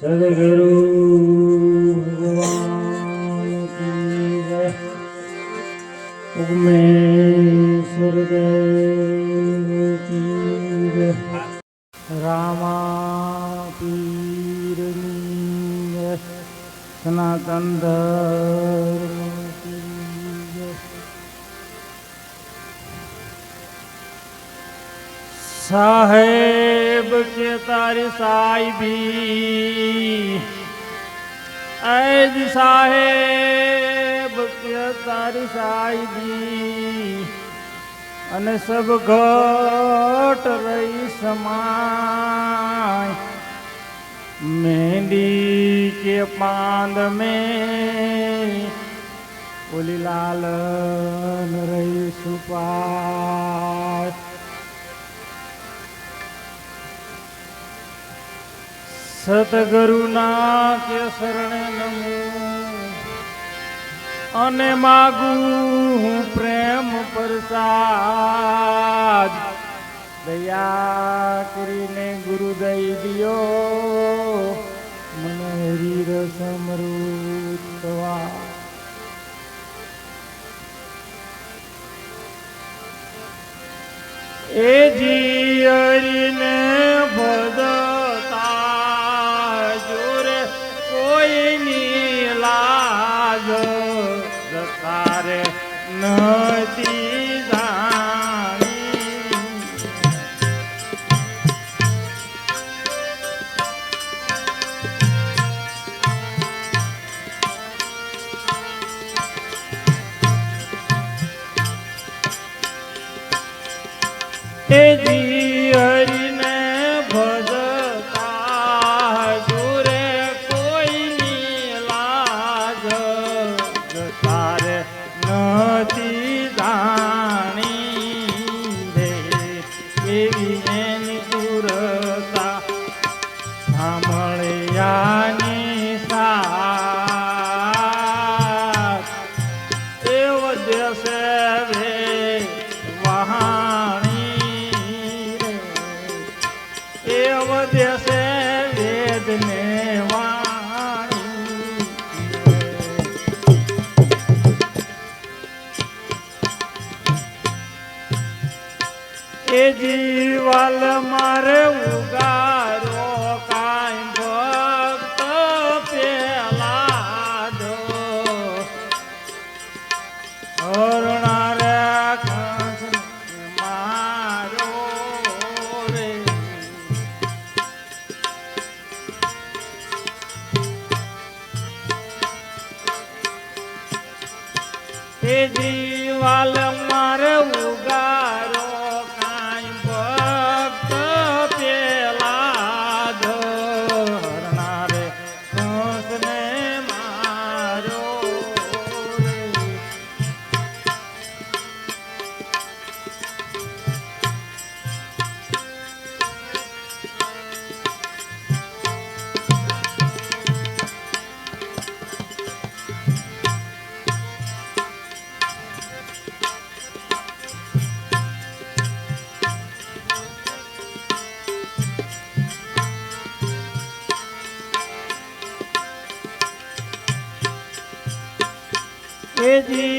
સદગુરુ ઉમેશ્વર રામા પીરની સનાતન ધર્મ સાહેબ કે તારી સાહેબી. એજ સાહેબ છે તારી સાહેબી. અને સબ ઘટ રહી સમાય. मेहंदी કે પાંદ में ઓલી લાલન રહી સુપાય. સતગુરુના કે શરણે નમું. અને માગું હું પ્રેમ પ્રસાદ. દયા કરીને ગુરુ દઈ દિયો. મને હરીર સમૃદ્ધવા એ જીયરીને એવી એની સુરતા સાંભળ્યાની એ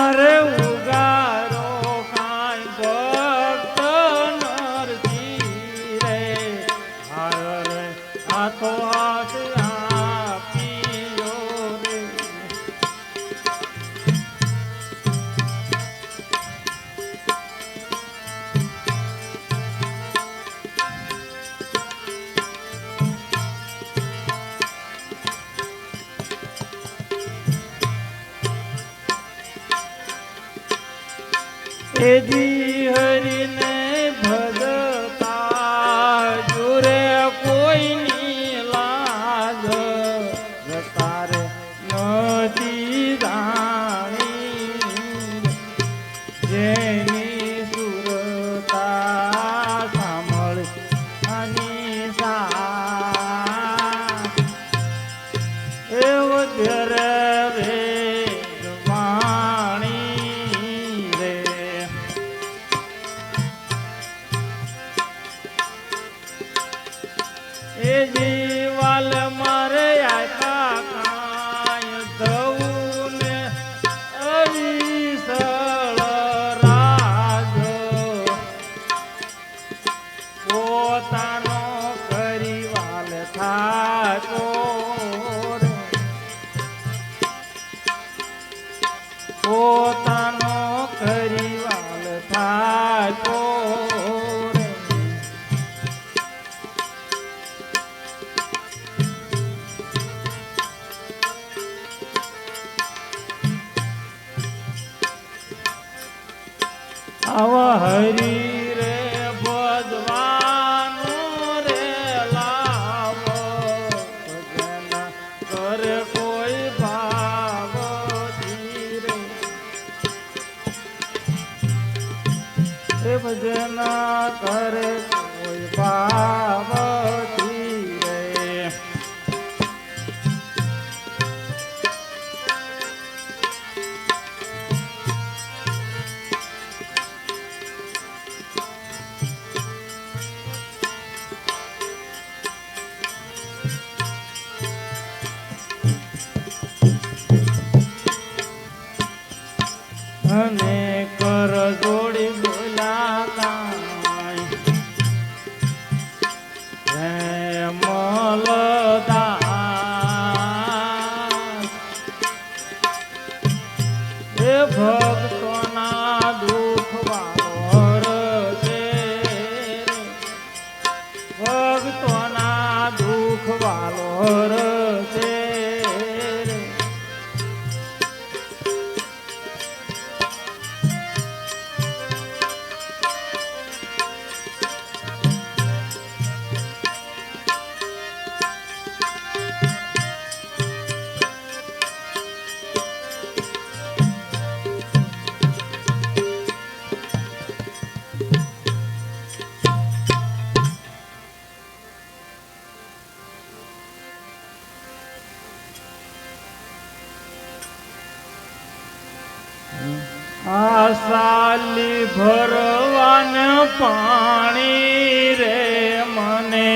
আমার ભજના કરે કોઈ પાવા હે ભા આશાલી સાલી ભરવાન પાણી રે મને.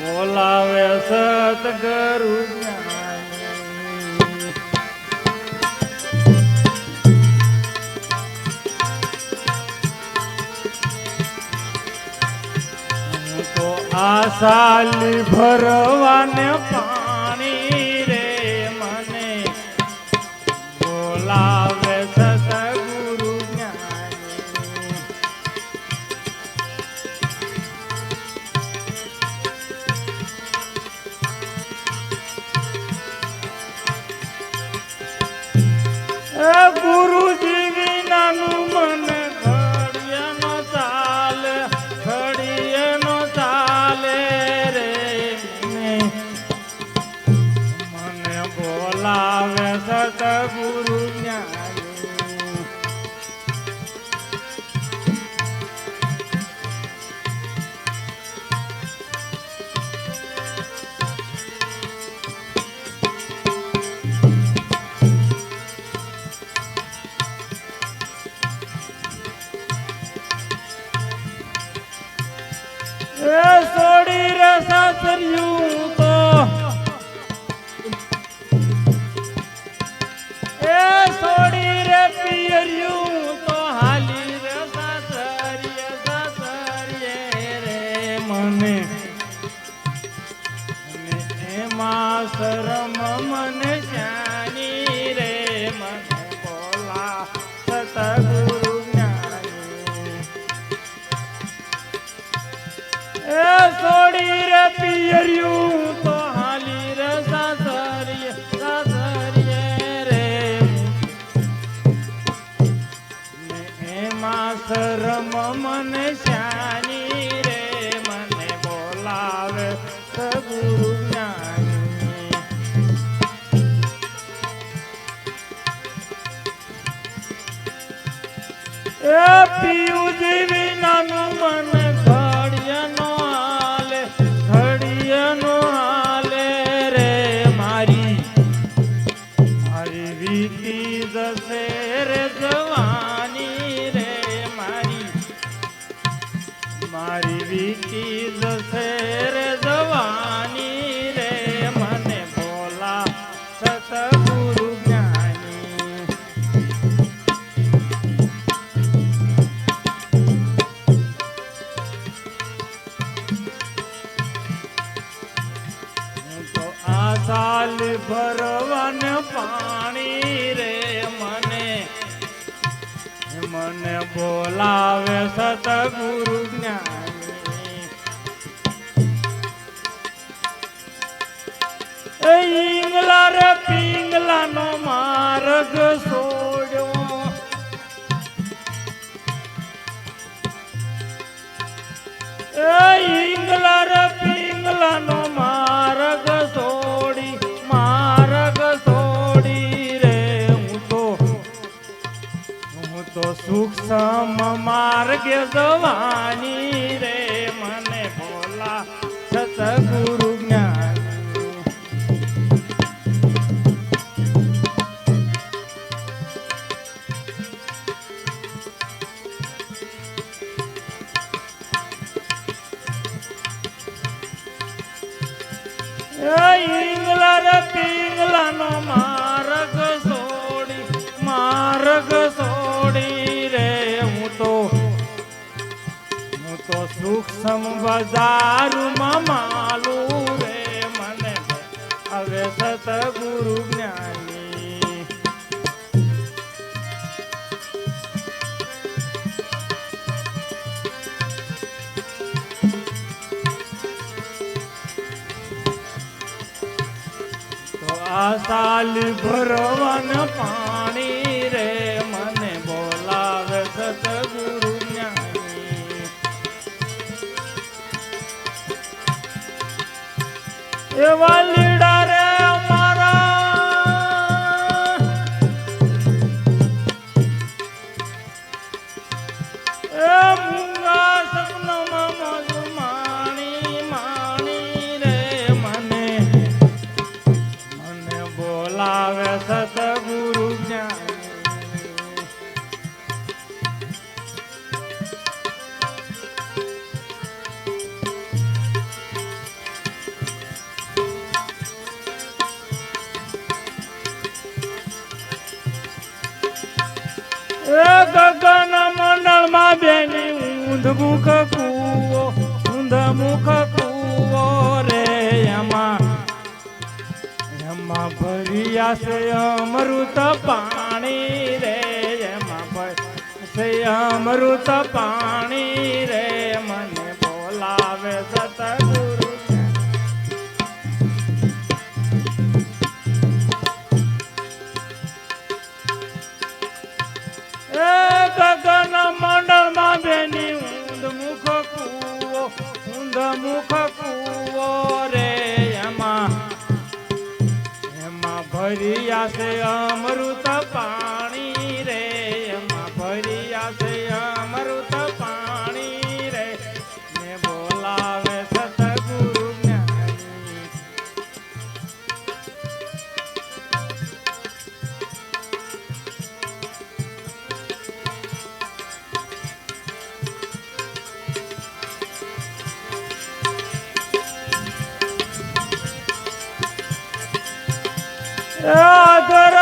બોલાવે સતગરુ આશાલી આ ભરવાને પાણી સાલ ભરવન પાણી રે મને. મને બોલાવે સતગુરુ જ્ઞાની. પિંગલા રે પિંગલા નો માર્ગ સો સમ માર્ગે જવાની. બજારમાં માલું રે મને. હવે સતગુરુ જ્ઞાની. તો આ સાલ ભરવાન પા ઊંધમુખ કૂવો ઊંધમુખ કૂવો રે એમાં એમાં ભર્યા છે અમૃત પાણી રે એમાં ભર્યા છે અમૃત પાણી રે સુખ કુવો રે એમાં. એમાં ભર્યા છે અમૃત પા É, agora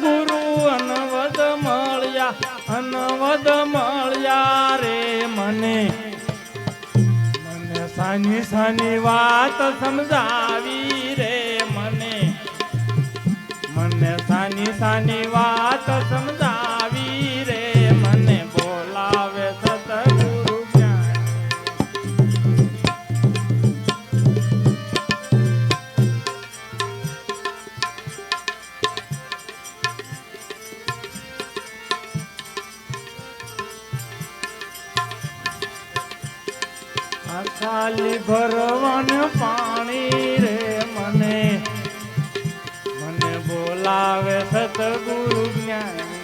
ગુરુ અનવદ મળ્યા અનવદ મળ્યા રે મને. મને સાની સાની વાત સમજાવી રે મને. મને સાની સાની વાત સમજાવી ખાલી ભરવાનું પાણી રે મને. મને બોલાવે સતગુરુ જ્ઞાની